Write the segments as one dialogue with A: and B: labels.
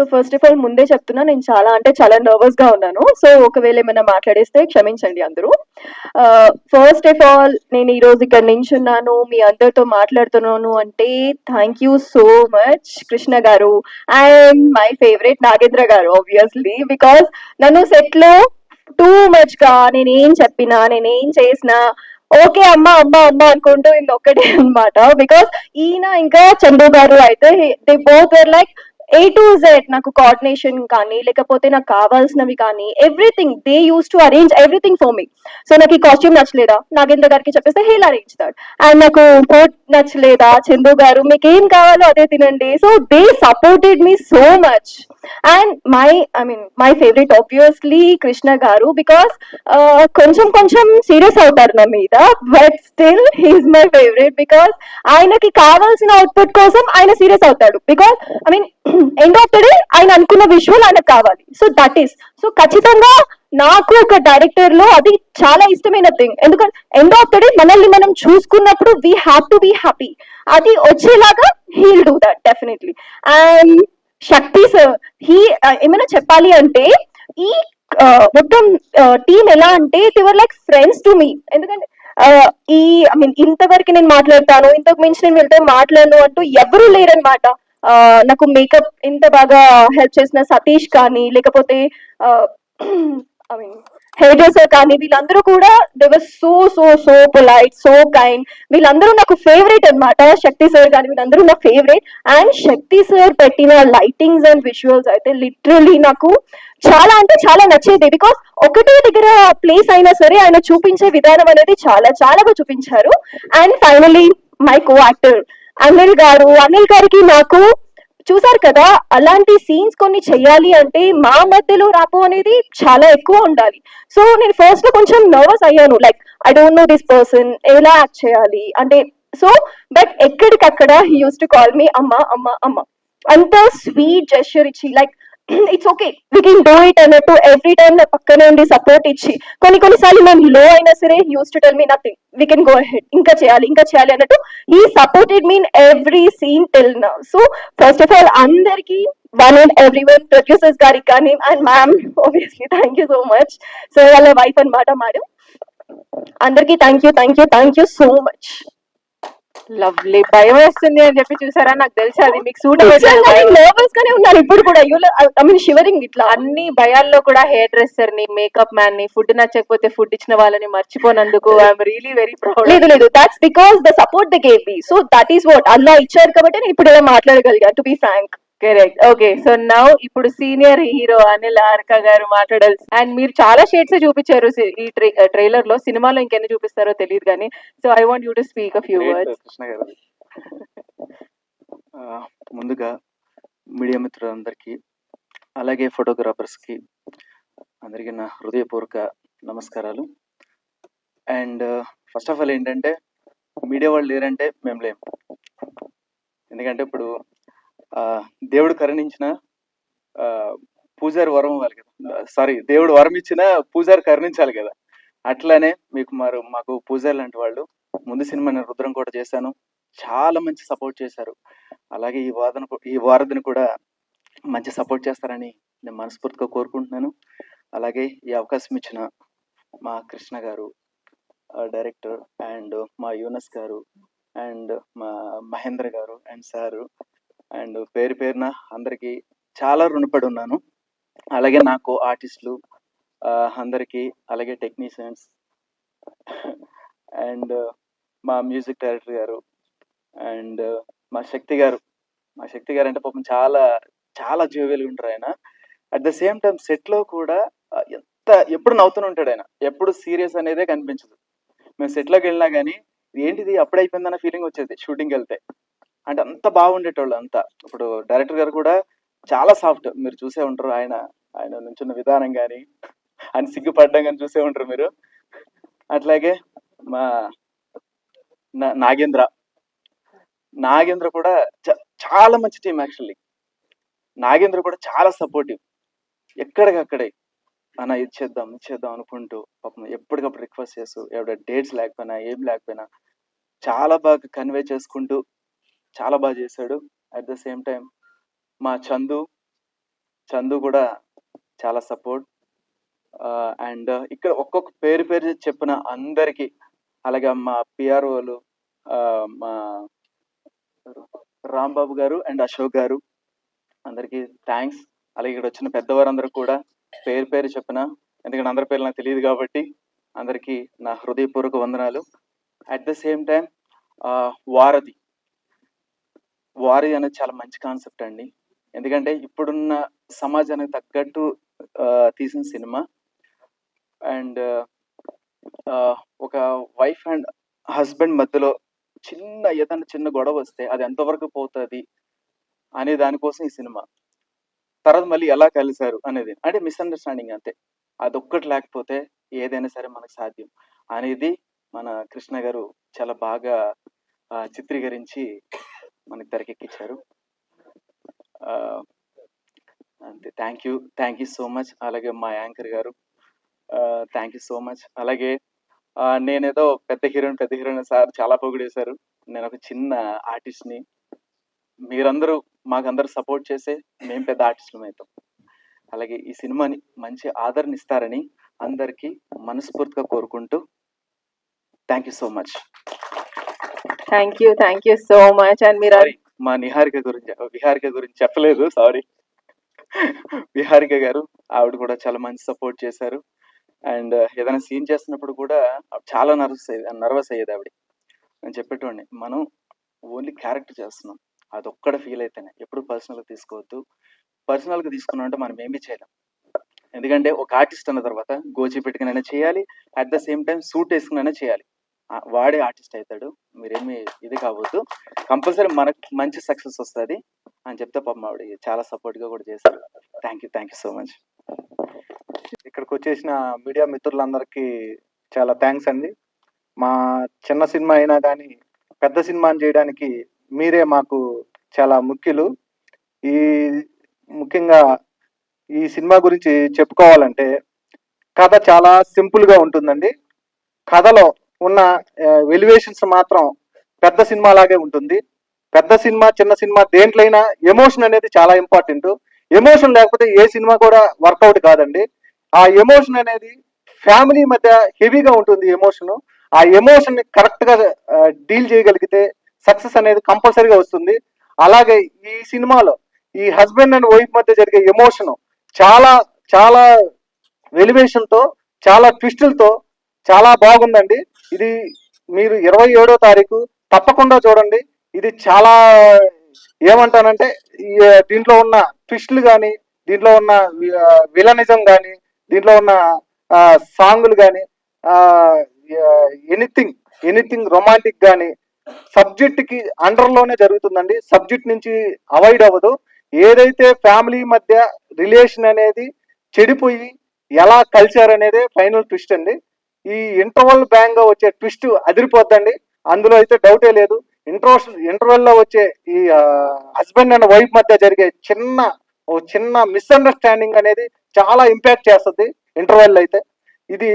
A: So first of all ముందే చెప్తున్నా నేను చాలా అంటే చాలా నర్వస్గా ఉన్నాను. సో ఒకవేళ ఏమైనా మాట్లాడేస్తే క్షమించండి అందరూ. ఫస్ట్ ఆఫ్ ఆల్ నేను ఈ రోజు ఇక్కడ నించున్నాను మీ అందరితో మాట్లాడుతున్నాను అంటే thank you so much Krishna garu and my favourite Nagendra గారు ఆబ్వియస్లీ బికాస్ నన్ను సెట్లో టూ మచ్గా నేనేం చెప్పినా నేనేం చేసినా ఓకే అమ్మ అమ్మ అమ్మ అనుకుంటూ ఇది ఒక్కటే అన్నమాట. బికాస్ ఈయన ఇంకా చందు గారు అయితే they both were like A to Z నాకు కోఆర్డినేషన్ కానీ లేకపోతే నాకు కావాల్సినవి కానీ everything they used to arrange everything for me so నాకు ఈ కాస్ట్యూమ్ నచ్చలేదా? నాగేంద్ర గారికి చెప్పేస్తే హీల్ అరేంజ్ దాట్ అండ్ నాకు కోట్ నచ్చలేదా? చందు గారు మీకు ఏం కావాలో అదే తినండి. So they supported me so much and my I mean my favourite obviously Krishna garu because uh, కొంచెం కొంచెం సీరియస్ అవుతారు నా మీద but still he's my favourite because ఆయనకి కావాల్సిన అవుట్పుట్ కోసం ఆయన సీరియస్ అవుతాడు. Because I mean end of the day ఆయన అనుకున్న విజువల్ ఆయనకు కావాలి. సో దట్ ఈస్ సో ఖచ్చితంగా నాకు ఒక డైరెక్టర్లో అది చాలా ఇష్టమైన థింగ్ ఎందుకంటే ఎండ్ ఆఫ్ ద డే మనల్ని మనం చూసుకున్నప్పుడు we have to be happy అది వచ్చేలాగా he'll do that definitely and Shakti sir he ఏమైనా చెప్పాలి అంటే ఈ uh, మొత్తం uh, టీం ఎలా అంటే they were like friends to me ఎందుకంటే uh, ఈ ఐ మీన్ ఇంతవరకు నేను మాట్లాడతాను ఇంతకు మించి నేను వెళ్తే మాట్లాడను అంటూ ఎవరు లేరనమాట నాకు మేకప్ ఇంత బాగా హెల్ప్ చేసిన సతీష్ కానీ లేకపోతే ఐ మీన్ హెయిర్ డ్రెస్సర్ కానీ వీళ్ళందరూ కూడా they were so so so polite so kind వీళ్ళందరూ నాకు ఫేవరెట్ అన్నమాట. శక్తి సార్ కానీ వీళ్ళందరూ నా ఫేవరెట్ అండ్ శక్తి సార్ పెట్టిన లైటింగ్స్ అండ్ విజువల్స్ అయితే లిటరలీ నాకు చాలా అంటే చాలా నచ్చేది. బికాస్ ఒకటే దగ్గర ప్లేస్ అయినా సరే ఆయన చూపించే విధానం అనేది చాలా చాలా బాగా చూపించారు. And finally my co actor Anil garu Anil గారికి నాకు చూసారు కదా అలాంటి సీన్స్ కొన్ని చెయ్యాలి అంటే మా మధ్యలో రాపు అనేది చాలా ఎక్కువ ఉండాలి. సో నేను ఫస్ట్లో కొంచెం నర్వస్ అయ్యాను. Like I don't know this person ఎలా యాక్ట్ చేయాలి? అంటే సో బట్ ఎక్కడికక్కడ he used to call me అమ్మ అమ్మ అమ్మ. అంత స్వీట్ జెస్చర్ ఇచ్చి like it's okay we can do it అన్నట్టు ఎవ్రీ టైం నా పక్కనే ఉండి సపోర్ట్ ఇచ్చి. కొన్ని కొన్నిసార్లు మేము లో అయినా సరే used to tell me nothing we can go head ఇంకా చేయాలి ఇంకా చేయాలి అన్నట్టు ఈ supported mean every scene tell నా సో ఫస్ట్ ఆఫ్ ఆల్ అందరికి one and every one producers గారికి కానీ and ma'am obviously thank you so much so వాళ్ళ వైఫ్ అనమాట మేడం. అందరికి thank you thank you thank you so much
B: lovely భయం వేస్తుంది అని చెప్పి చూసారా? నాకు తెలుసు అది మీకు సూట్
A: నర్వస్ గానే ఉన్నారు. ఇప్పుడు కూడా యూ ఐ మీన్ షివరింగ్ ఇట్లా.
B: అన్ని భయాల్లో కూడా హెయిర్ డ్రెస్సర్ని మేకప్ మ్యాన్ని ఫుడ్ నచ్చకపోతే ఫుడ్ ఇచ్చిన వాళ్ళని మర్చిపోనందుకు ఐఎమ్ రియలీ వెరీ ప్రౌడ్
A: లేదు లేదు. That's because the support the gave me so that is what అల్లా ఇచ్చారు కాబట్టి నేను ఇప్పుడు ఇలా మాట్లాడగలిగా to be frank
B: correct okay so now ఇప్పుడు సీనియర్ హీరో అనిల్ ఆర్క గారు మాట్లాడాలి. అండ్ మీరు చాలా షేడ్స్ చూపించారు ఈ ట్రైలర్లో. సినిమాలో ఇంకెన్ని చూపిస్తారో తెలియదు కానీ. So I want you to speak a few words
C: Krishna garu. ముందుగా మీడియా మిత్రులందరికీ అలాగే ఫోటోగ్రాఫర్స్కి అందరికీ నా హృదయపూర్వక నమస్కారాలు. అండ్ ఫస్ట్ ఆఫ్ ఆల్ ఏంటంటే మీడియా వాళ్ళు లేరంటే మేము లేం. ఎందుకంటే ఇప్పుడు దేవుడు కరుణించిన పూజారి వరం ఇవ్వాలి కదా. సారీ దేవుడు వరం ఇచ్చిన పూజారి కరుణించాలి కదా. అట్లానే మీకు మరి మాకు పూజారి లాంటి వాళ్ళు ముందు సినిమా నేను రుద్రం కూడా చేశాను. చాలా మంచి సపోర్ట్ చేశారు. అలాగే ఈ వాదన ఈ వారధిని కూడా మంచి సపోర్ట్ చేస్తారని నేను మనస్ఫూర్తిగా కోరుకుంటున్నాను. అలాగే ఈ అవకాశం ఇచ్చిన మా కృష్ణ గారు డైరెక్టర్ అండ్ మా యూనస్ గారు అండ్ మా మహేంద్ర గారు అండ్ సారు అండ్ పేరు పేరున అందరికీ చాలా రుణపడి ఉన్నాను అలాగే నాకు ఆర్టిస్టులు అందరికీ అలాగే టెక్నీషియన్స్ అండ్ మా మ్యూజిక్ డైరెక్టర్ గారు అండ్ మా శక్తి గారు. మా శక్తి గారు అంటే పాపం చాలా చాలా జోవియల్గా ఉంటారు ఆయన. అట్ ద సేమ్ టైం సెట్లో కూడా ఎంత ఎప్పుడు నవ్వుతూనే ఉంటాడు ఆయన. ఎప్పుడు సీరియస్ అనేదే కనిపించదు. మేము సెట్లోకి వెళ్ళినా కానీ ఏంటిది? అప్పుడు అయిపోయిందన్న ఫీలింగ్ వచ్చేది షూటింగ్ వెళ్తే. అంటే అంత బాగుండేటోళ్ళు అంతా ఇప్పుడు డైరెక్టర్ గారు కూడా చాలా సాఫ్ట్. మీరు చూసే ఉంటారు ఆయన ఆయన నుంచున్న విధానం కానీ ఆయన సిగ్గుపడ్డం కానీ చూసే ఉంటారు మీరు. అట్లాగే మా నా- నాగేంద్ర. నాగేంద్ర కూడా చ- చాలా మంచి టీం యాక్చువల్లీ. నాగేంద్ర కూడా చాలా సపోర్టివ్. ఎక్కడికక్కడే. అన్న ఇది చేద్దాం ఇది చేద్దాం అనుకుంటూ పాపం ఎప్పటికప్పుడు రిక్వెస్ట్ చేస్తూ ఎవడ డేట్స్ లేకపోయినా ఏం లేకపోయినా చాలా బాగా కన్వే చేసుకుంటూ చాలా బాగా చేశాడు. అట్ ద సేమ్ టైం మా చందు చందు కూడా చాలా సపోర్ట్ అండ్ uh, uh, ఇక్కడ ఒక్కొక్క పేరు పేరు చెప్పిన అందరికీ అలాగే మా పిఆర్ఓలు uh, మా రాంబాబు గారు అండ్ అశోక్ గారు అందరికీ థ్యాంక్స్ అలాగే ఇక్కడ వచ్చిన పెద్దవారందరూ కూడా పేరు పేరు చెప్పిన ఎందుకంటే అందరి పేర్లు నాకు తెలియదు కాబట్టి అందరికీ నా హృదయపూర్వక వందనాలు. అట్ ద సేమ్ టైం వారధి వారీ అనేది చాలా మంచి కాన్సెప్ట్ అండి. ఎందుకంటే ఇప్పుడున్న సమాజానికి తగ్గట్టు తీసిన సినిమా. అండ్ ఒక వైఫ్ అండ్ హస్బెండ్ మధ్యలో చిన్న ఏదైనా చిన్న గొడవ వస్తే అది ఎంతవరకు పోతుంది అనే దానికోసం ఈ సినిమా. తర్వాత మళ్ళీ ఎలా కలిశారు అనేది. అంటే మిస్అండర్స్టాండింగ్ అంతే. అదొక్కటి లేకపోతే ఏదైనా సరే మనకు సాధ్యం అనేది మన కృష్ణ గారు చాలా బాగా చిత్రీకరించి మనకి తెరకెక్కించారు అంతే. Thank you thank you so much అలాగే మా యాంకర్ గారు థ్యాంక్ యూ సో మచ్ అలాగే నేనేదో పెద్ద హీరోయిన్ పెద్ద హీరోయిన్ సార్ చాలా పొగిడేశారు. నేను ఒక చిన్న ఆర్టిస్ట్ని. మీరందరూ మాకందరూ సపోర్ట్ చేసే మేము పెద్ద ఆర్టిస్టులం అవుతాం అలాగే ఈ సినిమాని మంచి ఆదరణ ఇస్తారని అందరికీ మనస్ఫూర్తిగా కోరుకుంటూ thank you so much
B: thank you thank you so much and మీరు
C: సారీ మా నిహారిక గురించి విహారిక గురించి చెప్పలేదు సారీ విహారిక గారు ఆవిడ కూడా చాలా మంచి సపోర్ట్ చేశారు. అండ్ uh, ఏదైనా సీన్ చేస్తున్నప్పుడు కూడా చాలా నర్వస్ అయ్యేది నర్వస్ అయ్యేది ఆవిడ. నేను చెప్పేటోడిని మనం ఓన్లీ క్యారెక్టర్ చేస్తున్నాం. అది ఒక్కడ ఫీల్ అయితేనే ఎప్పుడు పర్సనల్గా తీసుకోవద్దు. పర్సనల్గా తీసుకున్నాం అంటే మనం ఏమీ చేయలేం. ఎందుకంటే ఒక ఆర్టిస్ట్ అన్న తర్వాత గోచి పెట్టుకునైనా చేయాలి at the same time suit వేసుకునైనా చేయాలి. వాడే ఆర్టిస్ట్ అవుతాడు. మీరేమి ఇది కావద్దు. కంపల్సరీ మనకు మంచి సక్సెస్ వస్తుంది అని చెప్తే పాపం ఆవిడ చాలా సపోర్ట్గా కూడా చేశారు thank you thank you so much.
D: ఇక్కడికి వచ్చేసిన మీడియా మిత్రులందరికీ చాలా థ్యాంక్స్ అండి. మా చిన్న సినిమా అయినా కానీ పెద్ద సినిమాని చేయడానికి మీరే మాకు చాలా ముఖ్యులు. ఈ ముఖ్యంగా ఈ సినిమా గురించి చెప్పుకోవాలంటే కథ చాలా సింపుల్గా ఉంటుందండి. కథలో ఉన్న ఎలివేషన్స్ మాత్రం పెద్ద సినిమా లాగే ఉంటుంది. పెద్ద సినిమా చిన్న సినిమా దేంట్లైనా ఎమోషన్ అనేది చాలా ఇంపార్టెంట్. ఎమోషన్ లేకపోతే ఏ సినిమా కూడా వర్కౌట్ కాదండి. ఆ ఎమోషన్ అనేది ఫ్యామిలీ మధ్య హెవీగా ఉంటుంది ఎమోషన్. ఆ ఎమోషన్ని కరెక్ట్గా డీల్ చేయగలిగితే సక్సెస్ అనేది కంపల్సరీగా వస్తుంది. అలాగే ఈ సినిమాలో ఈ హస్బెండ్ అండ్ వైఫ్ మధ్య జరిగే ఎమోషన్ చాలా చాలా వెలివేషన్తో చాలా ట్విస్టులతో చాలా బాగుందండి. ఇది మీరు ఇరవై ఏడో తారీఖు తప్పకుండా చూడండి. ఇది చాలా ఏమంటానంటే దీంట్లో ఉన్న ట్విస్టులు కానీ దీంట్లో ఉన్న విలనిజం కానీ దీంట్లో ఉన్న సాంగులు కానీ ఎనీథింగ్ ఎనీథింగ్ రొమాంటిక్ కానీ సబ్జెక్ట్కి అండర్లోనే జరుగుతుందండి. సబ్జెక్ట్ నుంచి అవాయిడ్ అవ్వదు. ఏదైతే ఫ్యామిలీ మధ్య రిలేషన్ అనేది చెడిపోయి ఎలా కలిశారు అనేది ఫైనల్ ట్విస్ట్ అండి. ఈ ఇంటర్వల్ బ్యాంగ్గా వచ్చే ట్విస్ట్ అదిరిపోద్దండి. అందులో అయితే డౌటే లేదు. ఇంటర్వల్ ఇంటర్వెల్లో వచ్చే ఈ హస్బెండ్ అండ్ వైఫ్ మధ్య జరిగే చిన్న ఓ చిన్న మిస్అండర్స్టాండింగ్ అనేది చాలా ఇంపాక్ట్ చేస్తుంది ఇంటర్వెల్ అయితే. ఇది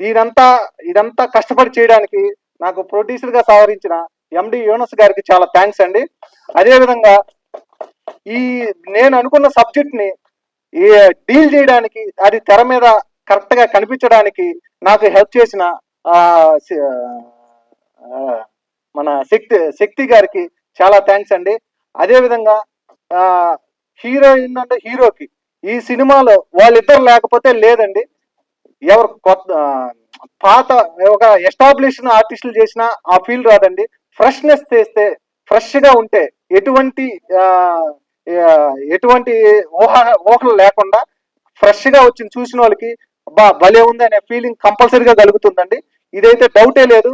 D: దీనంతా ఇదంతా కష్టపడి చేయడానికి నాకు ప్రొడ్యూసర్గా సవరించిన ఎండి యూనస్ గారికి చాలా థ్యాంక్స్ అండి. అదేవిధంగా ఈ నేను అనుకున్న సబ్జెక్ట్ని ఈ డీల్ చేయడానికి అది తెర మీద కరెక్ట్గా కనిపించడానికి నాకు హెల్ప్ చేసిన ఆ, మన శక్తి శక్తి గారికి చాలా థ్యాంక్స్ అండి. అదే విధంగా ఆ హీరోయిన్ అంటే హీరోకి ఈ సినిమాలో వాళ్ళిద్దరు లేకపోతే లేదండి. ఎవరు కొత్త పాత ఒక ఎస్టాబ్లిష్ ఆర్టిస్టులు చేసిన ఆ ఫీల్ రాదండి. ఫ్రెష్నెస్ చేస్తే ఫ్రెష్గా ఉంటే ఎటువంటి ఎటువంటి ఊహ ఊహలు లేకుండా ఫ్రెష్గా వచ్చి చూసిన వాళ్ళకి బా భలే ఉంది అనే ఫీలింగ్ కంపల్సరీగా కలుగుతుందండి. ఇదైతే డౌటే లేదు.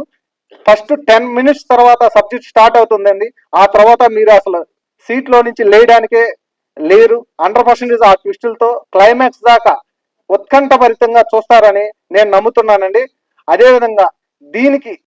D: ఫస్ట్ టెన్ మినిట్స్ తర్వాత సబ్జెక్ట్ స్టార్ట్ అవుతుందండి. ఆ తర్వాత మీరు అసలు సీట్లో నుంచి లేయడానికే లేరు. హండ్రెడ్ పర్సెంటేజ్ ఆ ట్విస్టులతో క్లైమాక్స్ దాకా ఉత్కంఠభరితంగా చూస్తారని నేను నమ్ముతున్నానండి. అదేవిధంగా దీనికి